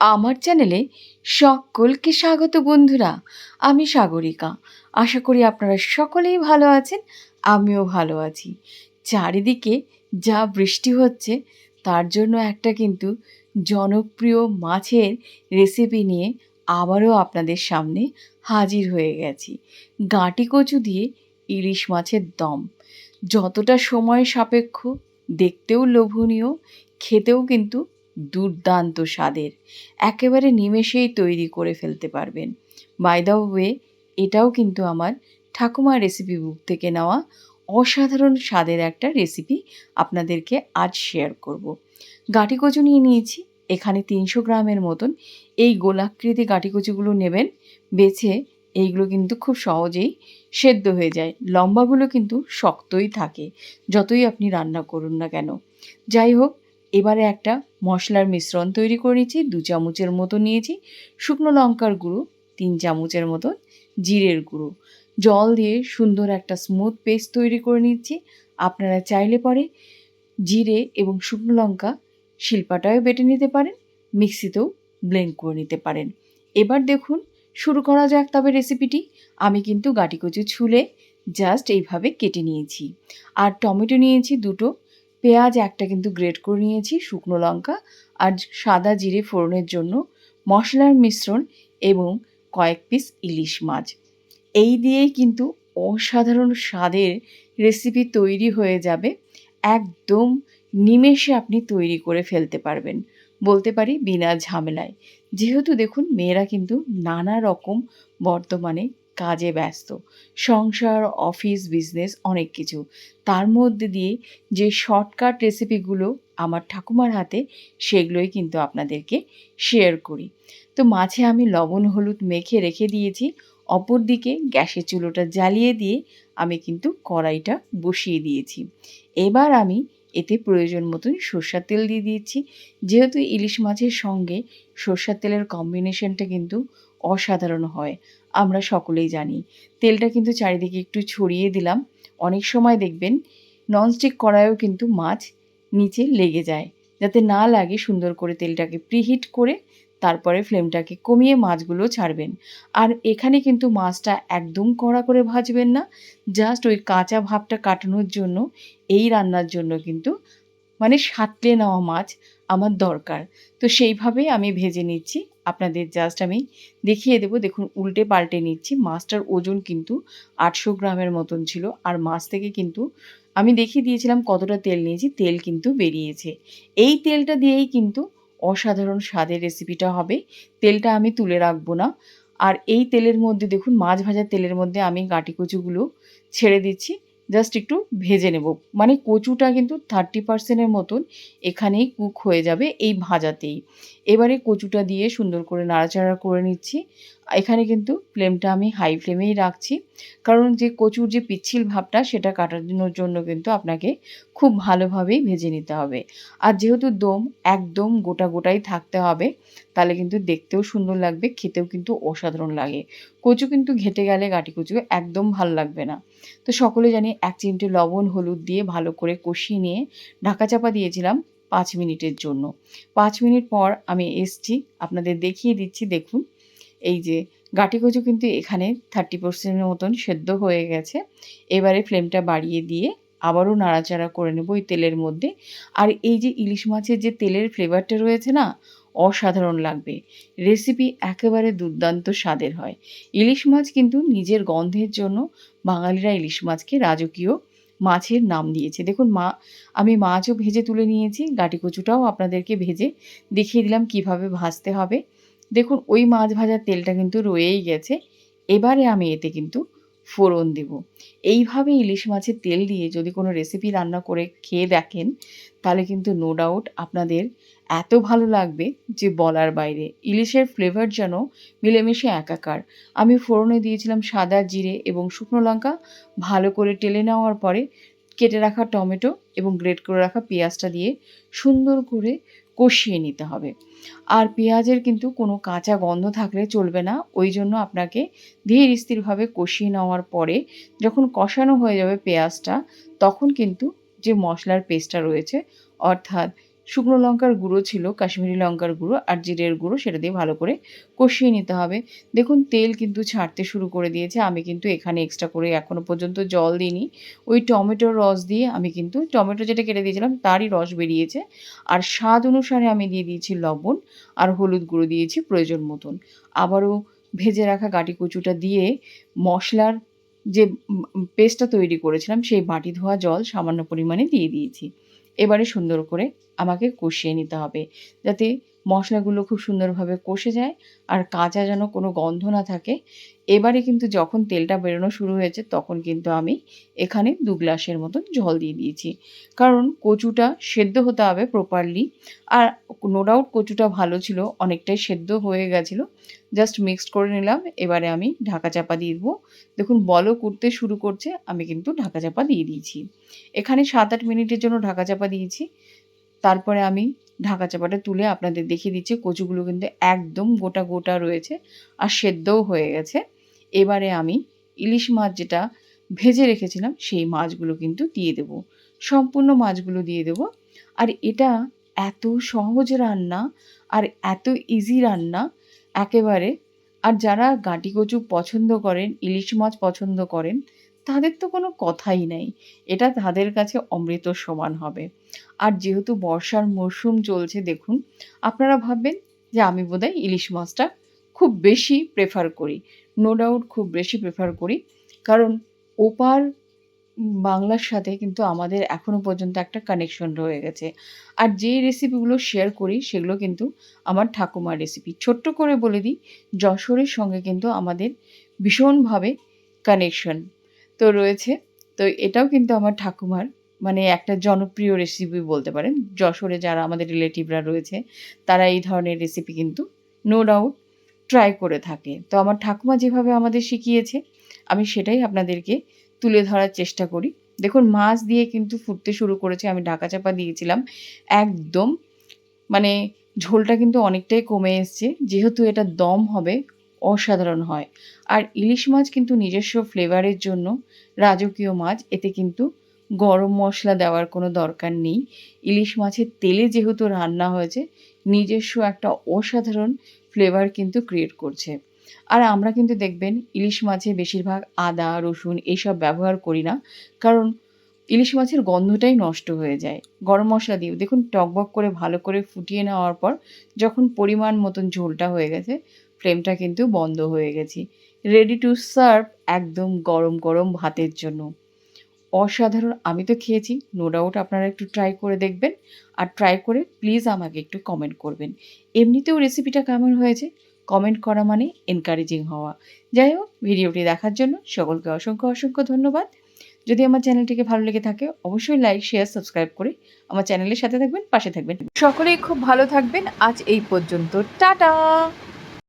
আমার চ্যানেলে সকলকে স্বাগত বন্ধুরা। আমি সাগরিকা। আশা করি আপনারা সকলেই ভালো আছেন, আমিও ভালো আছি। চারিদিকে যা বৃষ্টি হচ্ছে, তার জন্য একটা কিন্তু জনপ্রিয় মাছের রেসিপি নিয়ে আবারও আপনাদের সামনে হাজির হয়ে গেছি। গাঁটি কচু দিয়ে ইলিশ মাছের দম। যতটা সময় সাপেক্ষ, দেখতেও লোভনীয়, খেতেও কিন্তু দুর্দান্ত স্বাদের। একেবারে নিমেষেই তৈরি করে ফেলতে পারবেন। বাই ওয়ে এটাও কিন্তু আমার ঠাকুমা রেসিপি বুক থেকে নেওয়া অসাধারণ স্বাদের একটা রেসিপি আপনাদেরকে আজ শেয়ার করব। গাঁটি কচু নিয়ে নিয়েছি, এখানে তিনশো গ্রামের মতন। এই গোলাকৃতি গাঁটি কচুগুলো নেবেন, বেছে এইগুলো কিন্তু খুব সহজেই সেদ্ধ হয়ে যায়। লম্বাগুলো কিন্তু শক্তই থাকে, যতই আপনি রান্না করুন না কেন। যাই হোক এবারে একটা মশলার মিশ্রণ তৈরি করে নিয়েছি দু চামচের মতো নিয়েছি। শুকনো লঙ্কার গুঁড়ো, তিন চামচের মতো জিরের গুঁড়ো। জল দিয়ে সুন্দর একটা স্মুথ পেস্ট তৈরি করে নিচ্ছি। আপনারা চাইলে পরে জিরে এবং শুকনো লঙ্কা শিল্পাটাও বেটে নিতে পারেন, মিক্সিতেও ব্লেন্ড করে নিতে পারেন। এবার দেখুন, শুরু করা যাক তবে রেসিপিটি আমি কিন্তু গাটি কচু ছুলে জাস্ট এইভাবে কেটে নিয়েছি। আর টমেটো নিয়েছি দুটো পেঁয়াজ একটা কিন্তু গ্রেট করে নিয়েছি, শুকনো লঙ্কা আর সাদা জিরে ফোড়নের জন্য, মশলার মিশ্রণ এবং কয়েক পিস ইলিশ মাছ। এই দিয়েই কিন্তু অসাধারণ স্বাদের রেসিপি তৈরি হয়ে যাবে। একদম নিমেষে আপনি তৈরি করে ফেলতে পারবেন। বলতে পারি বিনা ঝামেলায়। যেহেতু দেখুন, মেয়েরা কিন্তু নানা রকম বর্তমানে কাজে ব্যস্ত। সংসার, অফিস, বিজনেস অনেক কিছু। তার মধ্যে দিয়ে যে শর্টকাট রেসিপিগুলো আমার ঠাকুমার হাতে, সেগুলোই কিন্তু আপনাদেরকে শেয়ার করি। তো মাছে আমি লবণ, হলুদ মেখে রেখে দিয়েছি। অপর দিকে গ্যাসের চুলোটা জ্বালিয়ে দিয়ে আমি কিন্তু কড়াইটা বসিয়ে দিয়েছি। এবার আমি এতে প্রয়োজন মতন সর্ষার তেল দিয়ে দিয়েছি। যেহেতু ইলিশ মাছের সঙ্গে সর্ষার তেলের কম্বিনেশনটা কিন্তু অসাধারণ হয়। আমরা সকলেই জানি। তেলটা কিন্তু চারিদিকে একটু ছড়িয়ে দিলাম। অনেক সময় দেখবেন ননস্টিক কড়াইও কিন্তু মাছ নিচে লেগে যায়। যাতে না লাগে সুন্দর করে তেলটাকে প্রিহিট করে তারপরে ফ্লেমটাকে কমিয়ে মাছগুলো ছাড়বেন। আর এখানে কিন্তু মাছটা একদম কড়া করে ভাজবেন না। জাস্ট ওই কাঁচা ভাবটা কাটানোর জন্য এই রান্নার জন্য কিন্তু মানে সাঁতলে নেওয়া মাছ আমার দরকার। তো সেইভাবেই আমি ভেজে নিচ্ছি। আপনাদের জাস্ট আমি দেখিয়ে দেবো। দেখুন, উল্টে পাল্টে নিচ্ছি। মাছটার ওজন কিন্তু আটশো গ্রামের মতন ছিল। আর মাছ থেকে কিন্তু আমি দেখিয়ে দিয়েছিলাম কতটা তেল নিয়েছি। তেল কিন্তু বেরিয়েছে। এই তেলটা দিয়েই কিন্তু অসাধারণ স্বাদের রেসিপিটা হবে। তেলটা আমি তুলে রাখব না। আর এই তেলের মধ্যে দেখুন, মাছ ভাজার তেলের মধ্যে আমি গাঁটি কচুগুলো ছেড়ে দিচ্ছি। জাস্ট একটু ভেজে নেব। মানে কচুটা কিন্তু থার্টি পার্সেন্টের মতন এখানেই কুক হয়ে যাবে এই ভাজাতেই। এবারে কচুটা দিয়ে সুন্দর করে নাড়াচাড়া করে নিচ্ছি। এখানে কিন্তু ফ্লেমটা আমি হাই ফ্লেমেই রাখছি। কারণ যে কচুর যে পিচ্ছিল ভাবটা, সেটা কাটানোর জন্য কিন্তু আপনাকে খুব ভালোভাবেই ভেজে নিতে হবে। আর যেহেতু দম একদম গোটা গোটাই থাকতে হবে, তাহলে কিন্তু দেখতেও সুন্দর লাগবে, খেতেও কিন্তু অসাধারণ লাগে। কচু কিন্তু ঘেটে গেলে গাটি কচু একদম ভালো লাগবে না। তো সকলে জানি এক চিমটে লবণ, হলুদ দিয়ে ভালো করে কষিয়ে নিয়ে ঢাকা চাপা দিয়েছিলাম পাঁচ মিনিটের জন্য। পাঁচ মিনিট পর আমি এসছি, আপনাদের দেখিয়ে দিচ্ছি, দেখুন। এই যে গাটি কচু কিন্তু এখানে থার্টি পার্সেন্টের মতন সেদ্ধ হয়ে গেছে। এবারে ফ্লেমটা বাড়িয়ে দিয়ে আবারও নাড়াচাড়া করে নেব ওই তেলের মধ্যে। আর এই যে ইলিশ মাছের যে তেলের ফ্লেভারটা রয়েছে না, অসাধারণ লাগবে। রেসিপি একেবারে দুর্দান্ত স্বাদের হয়। ইলিশ মাছ কিন্তু নিজের গন্ধের জন্য বাঙালিরা ইলিশ মাছকে রাজকীয় মাছের নাম দিয়েছে। দেখুন মা, আমি মাছও ভেজে তুলে নিয়েছি গাটি কচুটাও আপনাদেরকে ভেজে দেখিয়ে দিলাম কীভাবে ভাজতে হবে। দেখুন, ওই মাছ ভাজার তেলটা কিন্তু রয়েই গেছে। এবারে আমি এতে কিন্তু ফোড়ন দেব। এইভাবে ইলিশ মাছের তেল দিয়ে যদি কোনো রেসিপি রান্না করে খেয়ে দেখেন, তাহলে কিন্তু নো ডাউট আপনাদের এত ভালো লাগবে যে বলার বাইরে। ইলিশের ফ্লেভার যেন মিলেমিশে একাকার। আমি ফোড়নে দিয়েছিলাম সাদা জিরে এবং শুকনো লঙ্কা। ভালো করে টেলে নেওয়ার পরে কেটে রাখা টমেটো এবং গ্রেট করে রাখা পেঁয়াজটা দিয়ে সুন্দর করে কষিয়ে নিতে হবে। আর পেঁয়াজের কিন্তু কোনো কাঁচা গন্ধ থাকলে চলবে না। ওই জন্য আপনাকে ধীর স্থিরভাবে কষিয়ে নেওয়ার পরে যখন কষানো হয়ে যাবে পেঁয়াজটা, তখন কিন্তু যে মশলার পেস্টটা রয়েছে, অর্থাৎ শুকনো লঙ্কার গুঁড়ো ছিল, কাশ্মীরি লঙ্কার গুঁড়ো আর জিরের গুঁড়ো, সেটা দিয়ে ভালো করে কষিয়ে নিতে হবে। দেখুন, তেল কিন্তু ছাড়তে শুরু করে দিয়েছে। আমি কিন্তু এখানে এক্সট্রা করে এখনও পর্যন্ত জল দিইনি। ওই টমেটোর রস দিয়ে আমি কিন্তু, টমেটো যেটা কেটে দিয়েছিলাম, তারই রস বেরিয়েছে। আর স্বাদ অনুসারে আমি দিয়ে দিয়েছি লবণ আর হলুদ গুঁড়ো দিয়েছি প্রয়োজন মতন। আবারও ভেজে রাখা গাটি কচুটা দিয়ে মশলার যে পেস্টটা তৈরি করেছিলাম, সেই বাটি ধোয়া জল সামান্য পরিমাণে দিয়ে দিয়েছি। এবারে সুন্দর করে আমাকে কষিয়ে নিতে হবে যাতে মশলাগুলো খুব সুন্দরভাবে কষে যায় আর কাঁচা যেন কোনো গন্ধ না থাকে। এবারে কিন্তু যখন তেলটা বেরোনো শুরু হয়েছে তখন কিন্তু আমি এখানে দু গ্লাসের মতন জল দিয়ে দিয়েছি। কারণ কচুটা সেদ্ধ হতে হবে প্রপারলি আর নো ডাউট কচুটা ভালো ছিল, অনেকটাই সেদ্ধ হয়ে গেছিল। জাস্ট মিক্সড করে নিলাম, এবারে আমি ঢাকা চাপা দিয়ে দেবো। দেখুন বলও করতে শুরু করছে, আমি কিন্তু ঢাকা চাপা দিয়ে দিয়েছি। এখানে সাত আট মিনিটের জন্য ঢাকা চাপা দিয়েছি। তারপরে আমি ঢাকা চাপাটা তুলে আপনাদের দেখিয়ে দিচ্ছি, কচুগুলো কিন্তু একদম গোটা গোটা রয়েছে আর সেদ্ধও হয়ে গেছে। এবারে আমি ইলিশ মাছ যেটা ভেজে রেখেছিলাম, সেই মাছগুলো কিন্তু দিয়ে দেবো। সম্পূর্ণ মাছগুলো দিয়ে দেবো। আর এটা এত সহজ রান্না আর এত ইজি রান্না, একেবারে। আর যারা গাঁটি কচু পছন্দ করেন, ইলিশ মাছ পছন্দ করেন, তাদের তো কোনো কথাই নাই। এটা তাদের কাছে অমৃত সমান হবে। আর যেহেতু বর্ষার মরশুম চলছে, দেখুন, আপনারা ভাববেন যে আমি বোধহয় ইলিশ মাছটা খুব বেশি প্রেফার করি। নো ডাউট খুব বেশি প্রেফার করি। কারণ ওপার বাংলার সাথে কিন্তু আমাদের এখনও পর্যন্ত একটা কানেকশন রয়ে গেছে। আর যে রেসিপিগুলো শেয়ার করি, সেগুলো কিন্তু আমার ঠাকুমার রেসিপি ছোট্ট করে বলে দিই, যশোরের সঙ্গে কিন্তু আমাদের ভীষণভাবে কানেকশন তো রয়েছে। তো এটাও কিন্তু আমার ঠাকুমার মানে একটা জনপ্রিয় রেসিপি বলতে পারেন। যশোরে যারা আমাদের রিলেটিভরা রয়েছে, তারা এই ধরনের রেসিপি কিন্তু নো ডাউট ট্রাই করে থাকে। তো আমার ঠাকুমা যেভাবে আমাদের শিখিয়েছে, আমি সেটাই আপনাদেরকে তুলে ধরার চেষ্টা করি। দেখুন, মাছ দিয়ে কিন্তু ফুটতে শুরু করেছে, আমি ঢাকা চাপা দিয়েছিলাম। একদম মানে ঝোলটা কিন্তু অনেকটাই কমে এসছে, যেহেতু এটা দম হবে, অসাধারণ হয়। আর ইলিশ মাছ কিন্তু নিজস্ব ফ্লেভারের জন্য রাজকীয় মাছ, এতে কিন্তু গরম মশলা দেওয়ার কোনো দরকার নেই। ইলিশ মাছের তেলে যেহেতু রান্না হয়েছে, নিজস্ব একটা অসাধারণ ফ্লেভার কিন্তু ক্রিয়েট করছে। আর আমরা কিন্তু দেখবেন, ইলিশ মাছে বেশিরভাগ আদা, রসুন এইসব ব্যবহার করি না, কারণ ইলিশ মাছের গন্ধটাই নষ্ট হয়ে যায়। গরম মশলা দিয়ে, দেখুন, টকবক করে ভালো করে ফুটিয়ে নেওয়ার পর যখন পরিমাণ মতন ঝোলটা হয়ে গেছে ফ্লেমটা কিন্তু বন্ধ হয়ে গেছি। রেডি টু সার্ভ একদম গরম গরম ভাতের জন্য। অসাধারণ, আমি তো খেয়েছি। নো ডাউট আপনারা একটু ট্রাই করে দেখবেন। আর ট্রাই করে প্লিজ আমাকে একটু কমেন্ট করবেন। এমনিতেও রেসিপিটা কেমন হয়েছে? কমেন্ট করা মানে এনকারেজিং হওয়া। যাই হোক ভিডিওটি দেখার জন্য সকলকে অসংখ্য অসংখ্য ধন্যবাদ। যদি আমার চ্যানেলটিকে ভালো লেগে থাকে, অবশ্যই লাইক শেয়ার সাবস্ক্রাইব করে আমার চ্যানেলের সাথে থাকবেন, পাশে থাকবেন। সকলেই খুব ভালো থাকবেন। আজ এই পর্যন্ত, টাটা!